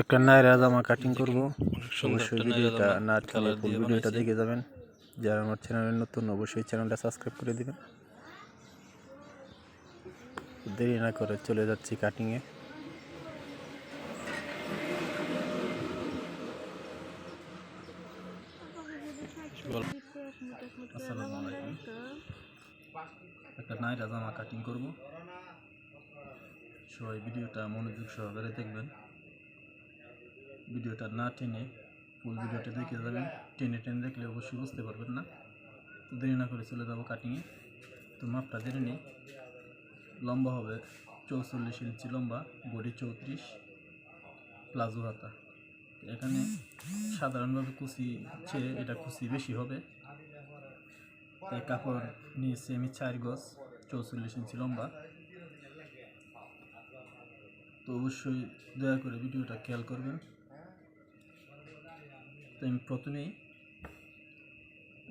একটা নায়রা জামা কাটিং করব। অবশ্যই ভিডিওটা না ফুল ভিডিওটা দেখে যাবেন। যারা আমার চ্যানেলে নতুন অবশ্যই চ্যানেলটা সাবস্ক্রাইব করে দিবেন। দেরি না করে চলে যাচ্ছি কাটিংয়ে আসসালামু আলাইকুম একটা নাইরা জামা কাটিং করব। সবাই ভিডিওটা মনোযোগ সহকারে দেখবেন। ভিডিওটা না টেনে ফুল ভিডিওটা দেখে যাবেন। টেনে টেনে দেখলে অবশ্যই বুঝতে পারবেন না। তো দেরি না করে চলে যাব কাটিংয়ে তো মাপটা জেনে নিই। লম্বা হবে চৌচল্লিশ ইঞ্চি লম্বা, বডি চৌত্রিশ, প্লাজো হাতা। এখানে সাধারণভাবে কুচি চেয়ে এটা কুচি বেশি হবে। তাই কাপড় নিয়েছি আমি চার গজ, চৌচল্লিশ ইঞ্চি লম্বা। তো অবশ্যই দয়া করে ভিডিওটা খেয়াল করবেন। আমি প্রথমেই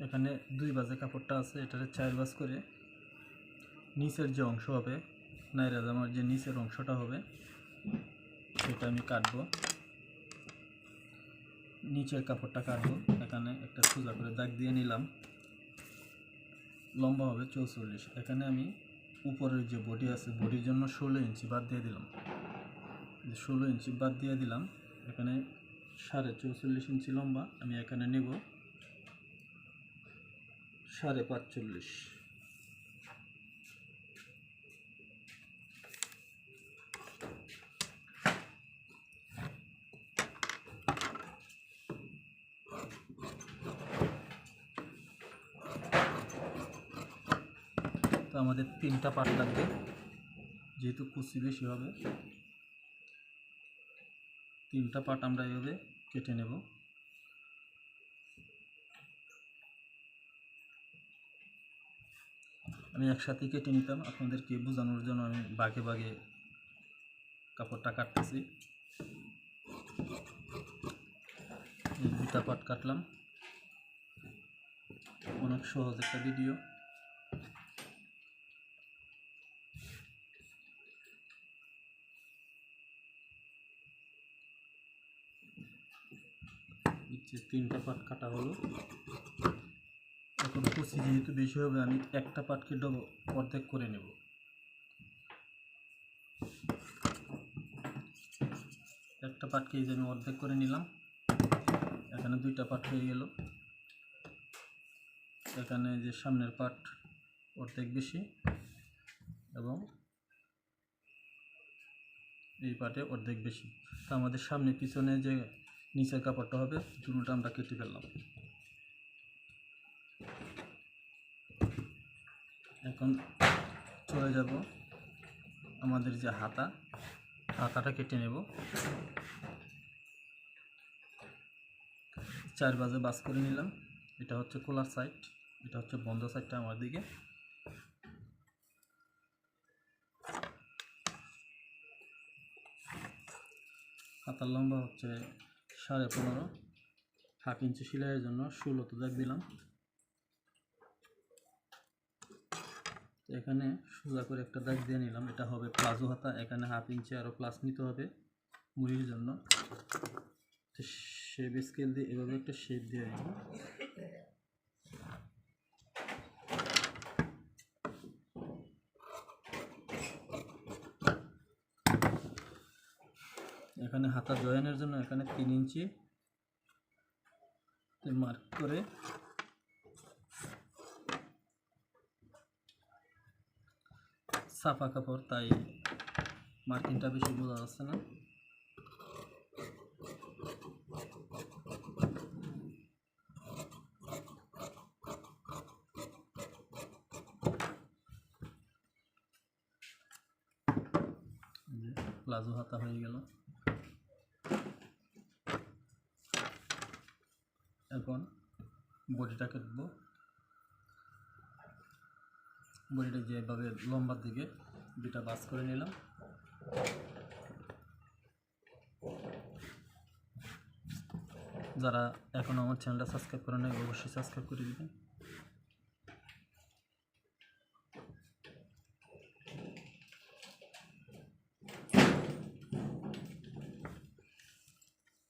এখানে দুই বাজে কাপড়টা আছে এটাতে চার বাজ করে নিচের যে অংশ হবে, নাইরা জামার যে নিচের অংশটা হবে, সেটা আমি কাটবো। নিচের কাপড়টা কাটবো, এখানে একটা সোজা করে দাগ দিয়ে নিলাম। লম্বা হবে চৌচল্লিশ। এখানে আমি উপরের যে বডি আছে, বডির জন্য ষোলো ইঞ্চি বাদ দিয়ে দিলাম। ষোলো ইঞ্চি বাদ দিয়ে দিলাম। এখানে সাড়ে চৌচল্লিশ ইঞ্চি লম্বা, আমি এখানে নেব সাড়ে পাঁচচল্লিশ। তো আমাদের তিনটা পাট লাগবে, যেহেতু কুচি বেশি হবে। তিনটা পাট আমরা এভাবে কেটে নেব। আমি একসাথে কেটে নিতাম, আপনাদেরকে বোঝানোর জন্য আমি বাঘে বাঘে কাপড়টা কাটতেছি। দুটা পাট কাটলাম। অনেক সহজ একটা ভিডিও। যে তিনটা পাট কাটা হলো। এখন কুচি যেহেতু বেশি হবে, আমি একটা পাটকে ডব অর্ধেক করে নেব। একটা পাটকে এই যে আমি অর্ধেক করে নিলাম। এখানে দুইটা পাট হয়ে গেল। এখানে যে সামনের পাট অর্ধেক বেশি এবং এই পাটে অর্ধেক বেশি। তো আমাদের সামনে পিছনে যে নিচের কাপড়টা হবে দুটোটা আমরা কেটে ফেললাম। এখন চলে যাব আমাদের যে হাতা, হাতাটা কেটে নেব। চার বাজে বাস করে নিলাম। এটা হচ্ছে কোলার সাইড, এটা হচ্ছে বন্ধ সাইডটা আমার দিকে। হাতার লম্বা হচ্ছে সাড়ে পনেরো, হাফ ইঞ্চি সেলাইয়ের জন্য ষোলো তো দাগ দিলাম। এখানে সোজা করে একটা দাগ দিয়ে নিলাম, এটা হবে প্লাজো হাতা এখানে হাফ ইঞ্চি আরও প্লাস নিতে হবে মুড়ির জন্য। শেপ স্কেল দিয়ে এভাবে একটা শেপ দিয়ে নিব এখানে হাতা জয়েনের জন্য এখানে তিন ইঞ্চি মার্ক করে সাফা কাপড়, তাই মার্কিংটা বেশি বোঝা যাচ্ছে না। প্লাজো হাতা হয়ে গেল। এখন বডিটা কাটবো। বডিটা যেভাবে লম্বার দিকে দুটা বাস করে নিলাম। যারা এখনও আমার চ্যানেলটা সাবস্ক্রাইব করে নেয় অবশ্যই সাবস্ক্রাইব করে দিবেন।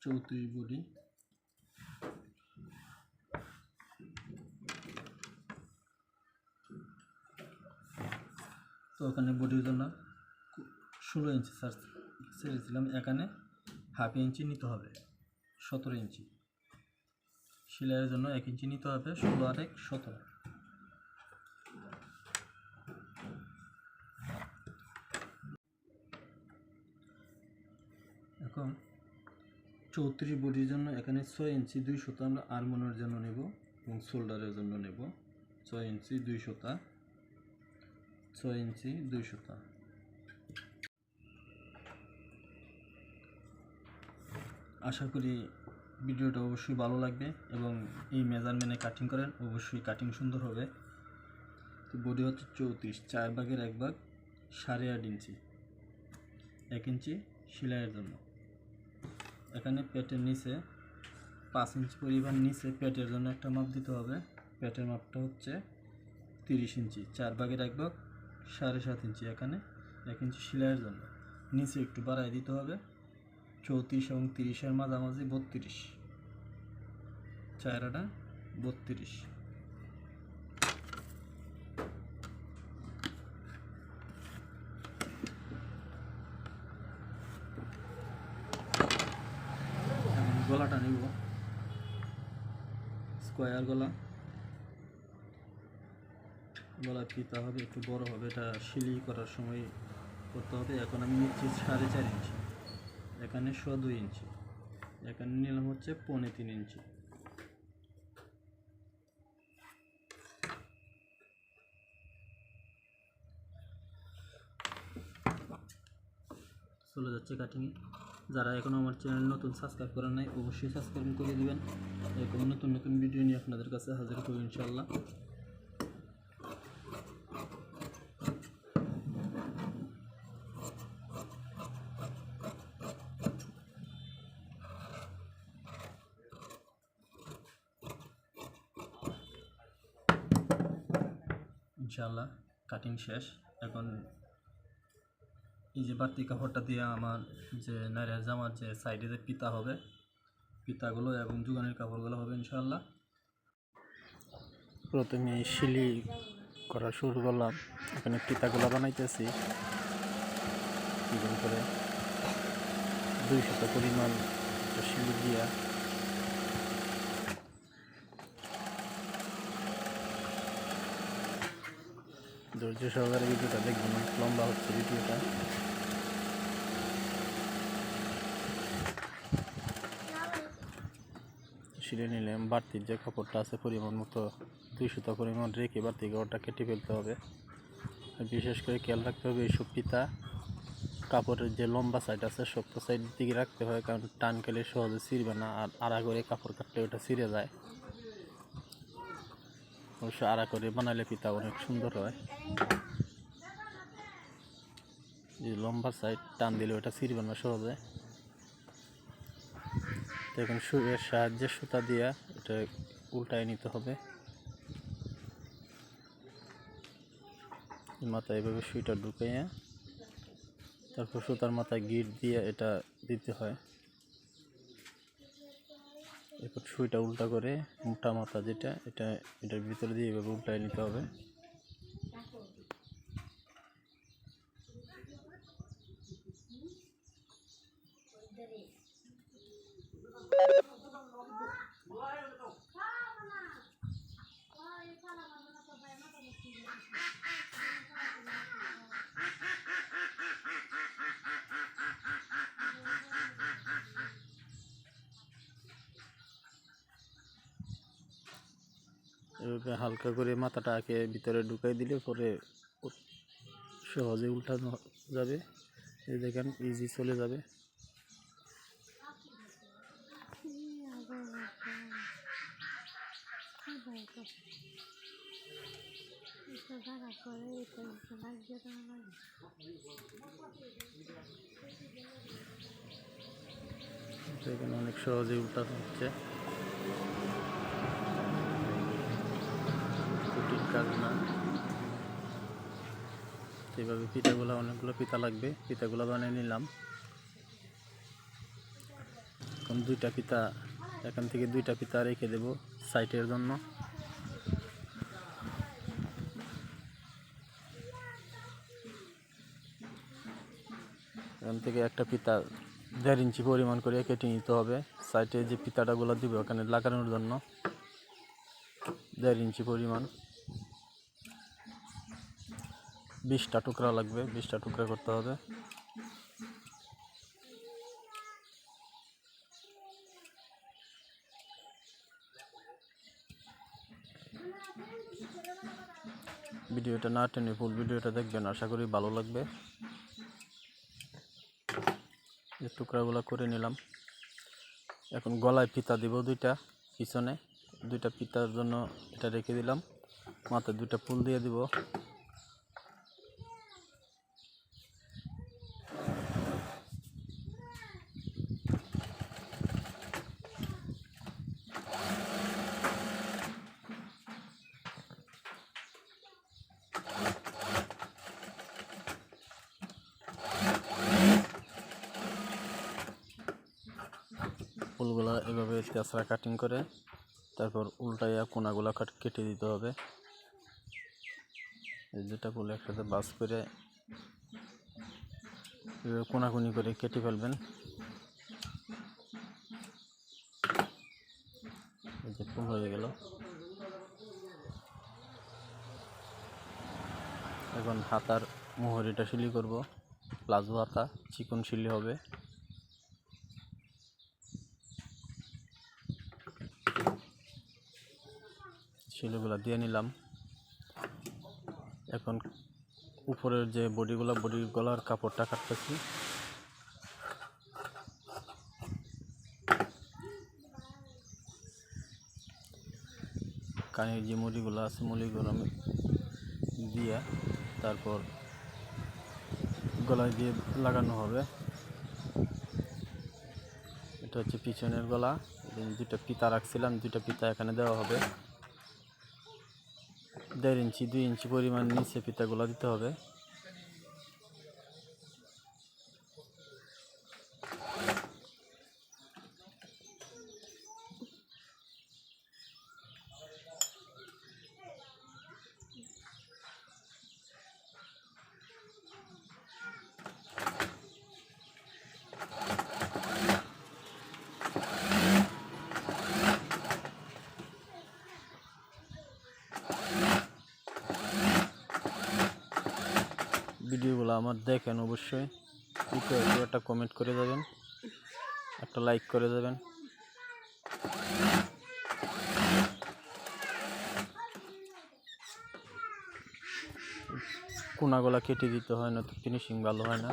চৌত্রিশ বডি। ওখানে বডির জন্য ষোলো ইঞ্চি সার্চ ছেড়েছিলাম এখানে হাফ ইঞ্চি নিতে হবে, সতেরো ইঞ্চি। সেলাইয়ের জন্য এক ইঞ্চি নিতে হবে, ষোলো আর এক সতেরো। এখন চৌত্রিশ বডির জন্য এখানে ছয় ইঞ্চি দুই সুতা আমরা আরমোনের জন্য নেব এবং শোল্ডারের জন্য নেব। ছয় ইঞ্চি দুই সুতা। ছয় ইঞ্চি দুই সুতা আশা করি ভিডিওটা অবশ্যই ভালো লাগবে এবং এই মেজারমেন্টে কাটিং করেন, অবশ্যই কাটিং সুন্দর হবে। তো বডি হচ্ছে চৌত্রিশ, চার ভাগের এক ভাগ সাড়ে আট ইঞ্চি। এক ইঞ্চি সেলাইয়ের জন্য। এখানে পেটের নিচে পাঁচ ইঞ্চি পরিমাণ নিচে পেটের জন্য একটা মাপ দিতে হবে। পেটের মাপটা হচ্ছে তিরিশ ইঞ্চি, চার ভাগের এক ভাগ সাড়ে সাত ইঞ্চি এখানে, এক ইঞ্চি সেলাইয়ের জন্য। নিচে একটু বাড়াই দিতে হবে। চৌত্রিশ এবং তিরিশের মাঝামাঝি বত্রিশ। চায়রাটা বত্রিশ। গলাটা নিব। স্কোয়ার গলা। গলা ফিতা হবে? একটু বড় হবে। এটা সিলি করার সময় করতে হবে। এখন আমি নিচ্ছি সাড়ে চার ইঞ্চি। এখানে শ দুই ইঞ্চি। এখানে নিলাম হচ্ছে পৌনে তিন ইঞ্চি। চলে যাচ্ছে কাটিংয়ে যারা এখনও আমার চ্যানেল নতুন সাবস্ক্রাইব করেন নাই, অবশ্যই সাবস্ক্রাইব করে দিবেন। এরকম নতুন নতুন ভিডিও নিয়ে আপনাদের কাছে হাজির করব ইনশাল্লাহ কাটিং শেষ। এখন এই যে বাড়তি কাপড়টা দিয়ে আমার যে নারিয়ার জামার যে সাইডে যে পিতা হবে, পিতাগুলো এবং জুগানের কাপড়গুলো হবে ইনশাল্লাহ প্রথমে শিলি করা শুরু করলাম। এখানে পিতাগুলো বানাইতেছি। করে দুই শত পরিমাণ শিলি দিয়া ধৈর্য সহকারে ভিডিওটা দেখবেন, অনেক লম্বা হচ্ছে ভিডিওটা। ছিঁড়ে নিলাম বাড়তির যে কাপড়টা আছে পরিমাণ মতো, দুই সুতা পরিমাণ রেখে বাড়তি কাপড়টা কেটে ফেলতে হবে। বিশেষ করে খেয়াল রাখতে হবে এইসব পিতা কাপড়ের যে লম্বা সাইড আছে, শক্ত সাইড দিকে রাখতে হয়, কারণ টান খেলে সহজে ছিঁড়বে না, আর আড়া করে কাপড় কাটলে ওটা ছিঁড়ে যায়। অবশ্য আড়া করে বানালে পিতা অনেক সুন্দর হয়। যে লম্বা সাইড টান দিলে ওটা ছিঁড়বে না সহজে। তো এখন সুয়ের সাহায্যে সুতা দিয়া এটা উল্টায় নিতে হবে। মাথায় এভাবে সুইটা ঢুকাইয়া তারপর সুতার মাথায় গিট দিয়ে এটা দিতে হয়। এরপর ছুরিটা উল্টা করে মোটা মাথা যেটা, এটা এটার ভিতরে দিয়ে এভাবে উল্টায় নিতে হবে। এভাবে হালকা করে মাথাটা আগে ভিতরে ঢুকাই দিলে পরে সহজে উল্টানো যাবে। এই দেখেন ইজি চলে যাবে। অনেক সহজে উল্টানো হচ্ছে। কঠিন কাজ না। এইভাবে পিঠাগুলো, অনেকগুলো পিতা লাগবে। পিঠাগুলো বানিয়ে নিলাম। এখন দুইটা পিতা এখান থেকে দুইটা পিতা রেখে দেব সাইটের জন্য। এখান থেকে একটা পিতা দেড় ইঞ্চি পরিমাণ করে কেটে নিতে হবে। সাইডে যে পিতাটাগুলো দিব, ওখানে লাগানোর জন্য দেড় ইঞ্চি পরিমাণ। বিশটা টুকরা লাগবে, বিশটা টুকরা করতে হবে। ভিডিওটা না টেনে ফুল ভিডিওটা দেখবেন, আশা করি ভালো লাগবে। এই টুকরাগুলো করে নিলাম। এখন গলায় ফিতা দিব দুইটা, পিছনে দুইটা ফিতার জন্য এটা রেখে দিলাম। মাথায় দুইটা ফুল দিয়ে দিব। ফুলগুলা এভাবে তেসরা কাটিং করে তারপর উল্টাইয়া কোনাগুলা কাট কেটে দিতে হবে। এই যেটা ফুল একসাথে বাস করে এভাবে কোনাকুনি করে কেটে ফেলবেন। এই যে ফুল হয়ে গেল। এখন হাতার মোহরিটা শিলি করব। প্লাজো হাতা, চিকন শিলি হবে। শিলগুলো দিয়ে নিলাম। এখন উপরের যে বডিগুলো বডির গলার কাপড়টা কাটতেছি। কানের যে মুড়িগুলো আছে, মুড়িগুলো আমি দিয়ে তারপর গলায় দিয়ে লাগানো হবে। এটা হচ্ছে পিছনের গলা। দুটা পিতা রাখছিলাম দুটা পিতা এখানে দেওয়া হবে। দেড় ইঞ্চি দুই ইঞ্চি পরিমাণ নিচে পিতাগুলো দিতে হবে। ভিডিওগুলো আমার দেখেন অবশ্যই। একটু কমেন্ট করে দেবেন একটা লাইক করে দেবেন কোনাগুলা কেটে দিতে হয় না তো ফিনিশিং ভালো হয় না।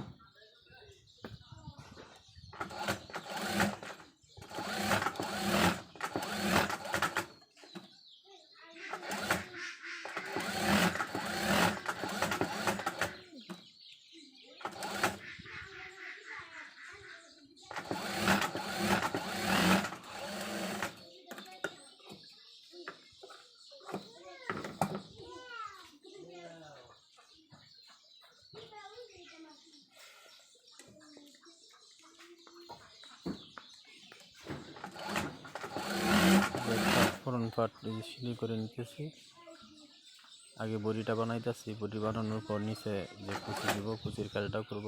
পাট সিলি করে নিতেছি। আগে বড়িটা বানাইতেছি, বড়ি বানানোর পর নিচে যে কুচি দিব, কুচির কাজটা করব।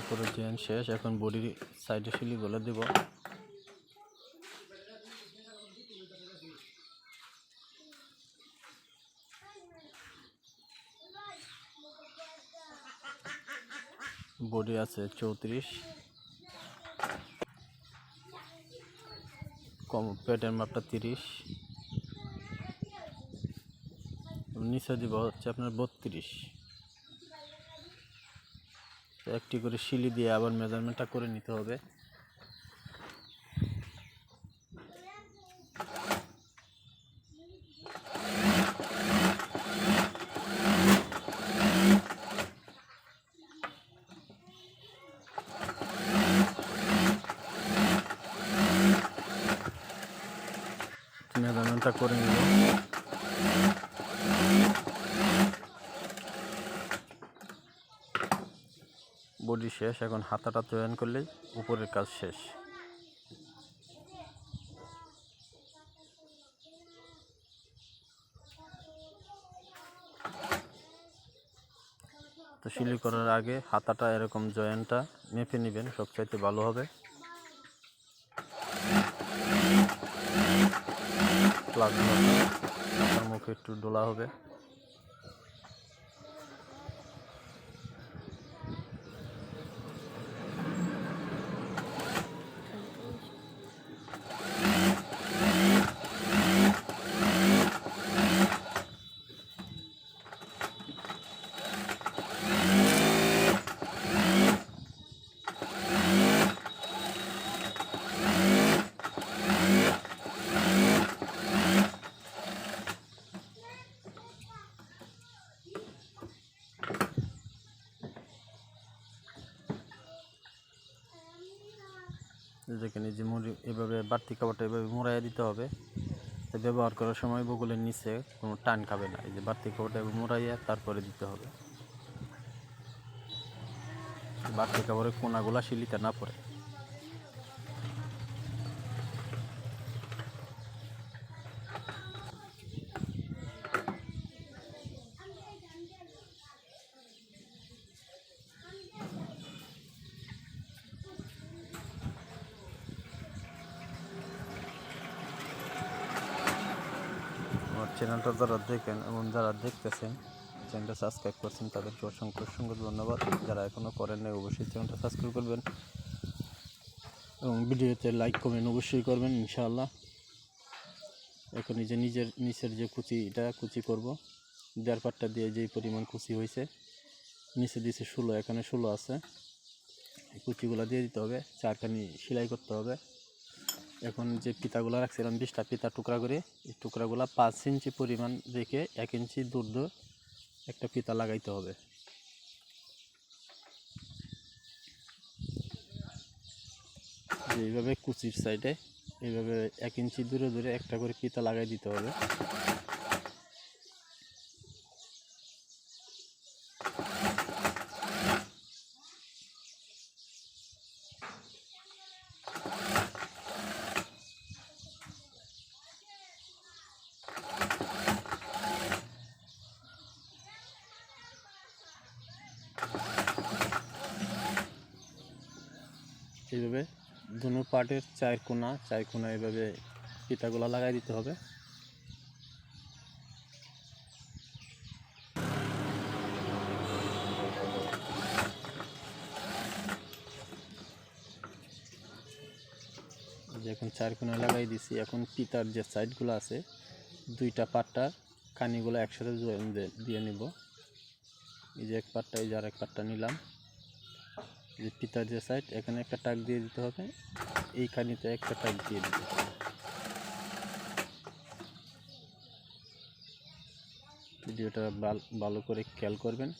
উপরে চেন শেষ, এখন বডির সাইডে বলে দিব। বডি আছে চৌত্রিশ। কম, পেটের মাপটা তিরিশ। নিচে দিব হচ্ছে আপনার বত্রিশ। একটি করে শিলি দিয়ে আবার মেজারমেন্টটা করে নিতে হবে। জয়েনটা করে নিব বডি শেষ, এখন হাতাটা জয়েন করলেই উপরের কাজ শেষ। তো সিলি করার আগে হাতাটা এরকম জয়েন্টটা মেপে নেবেন, সবচাইতে ভালো হবে। প্লাগ আপনার মুখে একটু ডোলা হবে যেখানে যে মুড়ি এভাবে বাড়তি কাপড়টা এভাবে মোড়াইয়া দিতে হবে। তো ব্যবহার করার সময় বগুলের নিচে কোনো টান খাবে না। এই যে বাড়তি কাপড়টা এভাবে মোড়াইয়া তারপরে দিতে হবে। বাড়তি খাবারের কোনাগুলা শিলিতে না পড়ে। চ্যানেলটা যারা দেখেন এবং যারা দেখতেছেন, চ্যানেলটা সাবস্ক্রাইব করছেন, তাদেরকে অসংখ্য অসংখ্য ধন্যবাদ। যারা এখনও করেন নাই, অবশ্যই চ্যানেলটা সাবস্ক্রাইব করবেন এবং ভিডিওতে লাইক কমেন্ট অবশ্যই করবেন, ইনশাআল্লাহ। এখন এই যে নিজের, নিচের যে কুচি এটা কুচি করব। দেড় দিয়ে যেই পরিমাণ কুচি হয়েছে, নিচে দিয়েছে ষোলো, এখানে ষোলো আছে। কুচিগুলো দিয়ে দিতে হবে, চারখানি সেলাই করতে হবে। এখন যে পিতাগুলো রাখছিলাম, বিশটা পিতা টুকরা করে, এই টুকরাগুলো পাঁচ ইঞ্চি পরিমাণ রেখে এক ইঞ্চি দূর দূর একটা পিতা লাগাইতে হবে। এইভাবে কুচির সাইডে এইভাবে এক ইঞ্চি দূরে দূরে একটা করে পিতা লাগাই দিতে হবে এইভাবে পার্টের চার কোনা চার কোনা এইভাবে পিতাগুলো লাগাই দিতে হবে। এখন চার কোনা লাগাই দিছি। এখন পিতার যে সাইডগুলো আছে, দুইটা পাটটার কানিগুলো একসাথে দিয়ে নিব। এই যে এক পাটটা, এই যে আর এক পাটটা নিলাম। যে পিতার যে সাইড এখানে একটা টাক দিয়ে দিতে হবে। এই কানিতে একটা টাক দিয়ে দিতে হবে। ভিডিওটা ভাল- ভালো করে খেয়াল করবেন।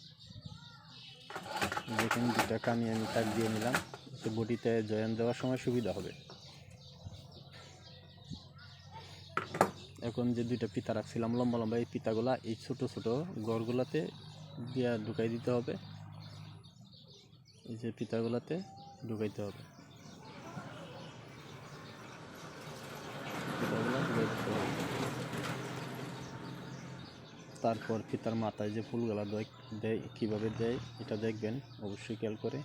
যেখানে দুটা কানি আমি টাক দিয়ে নিলাম। তো বডিতে জয়েন দেওয়ার সময় সুবিধা হবে। এখন যে দুইটা পিতা রাখছিলাম, লম্বা লম্বা এই পিতাগুলা, এই ছোট ছোট গড়গুলাতে দিয়া ঢুকাই দিতে হবে। এই যে পিতাগুলাতে ঢুকাইতে হবে। তারপর পিতার মাথায় যে ফুলগুলা দেয়, কীভাবে দেয়, এটা দেখবেন, অবশ্যই খেয়াল করে।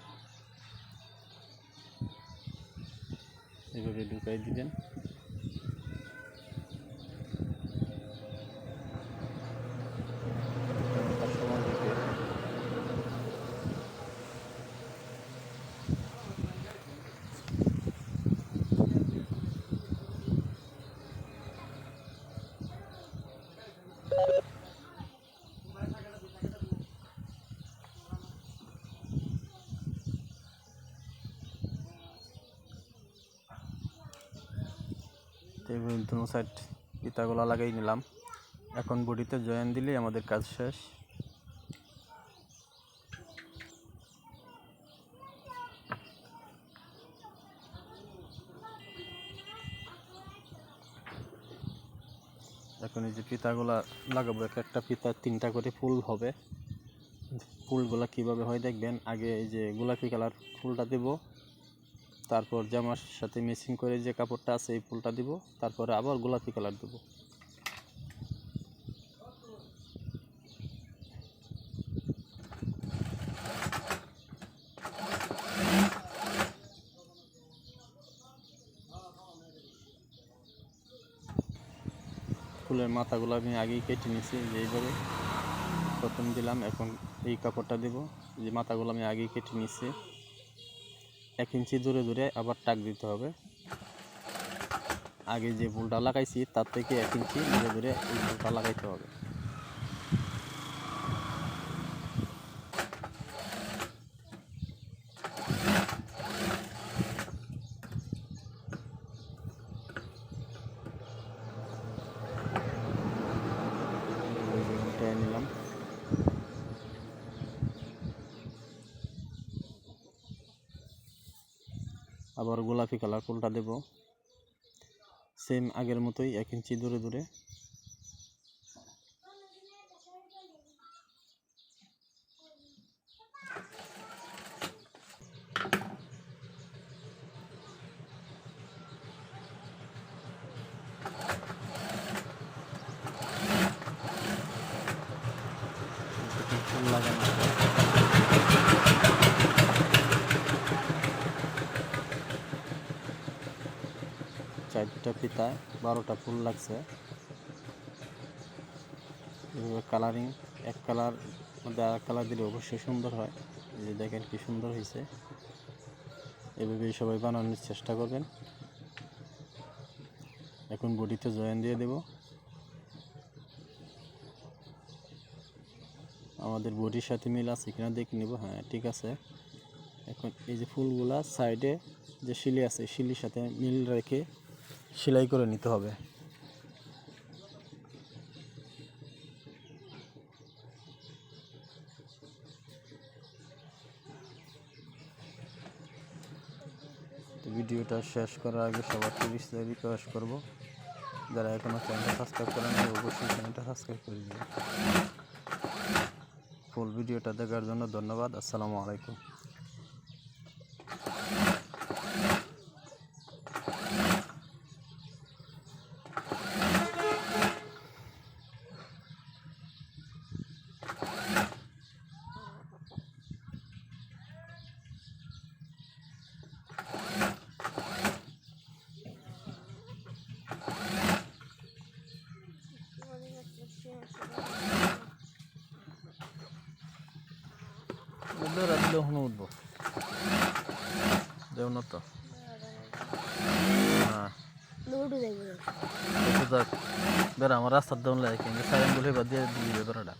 এভাবে ঢুকাই দিবেন তার সমান দিকে তো এইভাবে দুনো সাইড ইতাগুলা লাগাই নিলাম। এখন বডিতে জয়েন দিলেই আমাদের কাজ শেষ। এখন এই যে পিতাগুলা লাগাবো, এক একটা পিতা তিনটা করে ফুল হবে। ফুলগুলা কীভাবে হয় দেখবেন, আগে এই যে গোলাপি কালার ফুলটা দেব। তারপর জামার সাথে মেশিং করে যে কাপড়টা আছে, এই ফুলটা দিব, তারপরে আবার গোলাপি কালার দেবো। ফুলের মাথাগুলো আমি আগেই কেটে নিয়েছি, যে এইভাবে প্রথম দিলাম, এখন এই কাপড়টা দেব। যে মাথাগুলো আমি আগেই কেটে নিয়েছি। এক ইঞ্চি দূরে দূরে আবার টাক দিতে হবে। আগে যে ফুলটা লাগাইছি, তার থেকে এক ইঞ্চি দূরে দূরে এই ফুলটা লাগাইতে হবে। নিলাম। আবার গোলাপি কালার ফুলটা দেব? সেম আগের মতোই এক ইঞ্চি দূরে দূরে ফুল লাগানো চারটা বারোটা ফুল লাগছে? এভাবে কালারিং এক কালার মধ্যে আর কালার দিলে অবশ্যই সুন্দর হয়। যে দেখেন কি সুন্দর হয়েছে এভাবেই সবাই বানানোর চেষ্টা করবেন। এখন বডিতে জয়েন দিয়ে দেব। আমাদের বডির সাথে মিল আছে কিনা দেখে নিব। হ্যাঁ ঠিক আছে। এখন এই যে ফুলগুলা সাইডে যে শিলি আছে, শিলির সাথে মিল রেখে সেলাই করে নিতে হবে। ভিডিওটা শেষ করার আগে সবাইকে বিস্তারিত রিকোয়েস্ট করব। যারা এখনও চ্যানেলটা সাবস্ক্রাইব করেন অবশ্যই চ্যানেলটা সাবস্ক্রাইব করে দিবেন। ফুল ভিডিওটা দেখার জন্য ধন্যবাদ। আসসালামু আলাইকুম বেড়া দিলে হনো উঠবো দেও না তো হ্যাঁ লুডু দেখব একটু যাক বেড়া আমার রাস্তার দেওয়া লাগে কিন্তু সাইন বলে এবার দিয়ে দিবি বেড়াটা।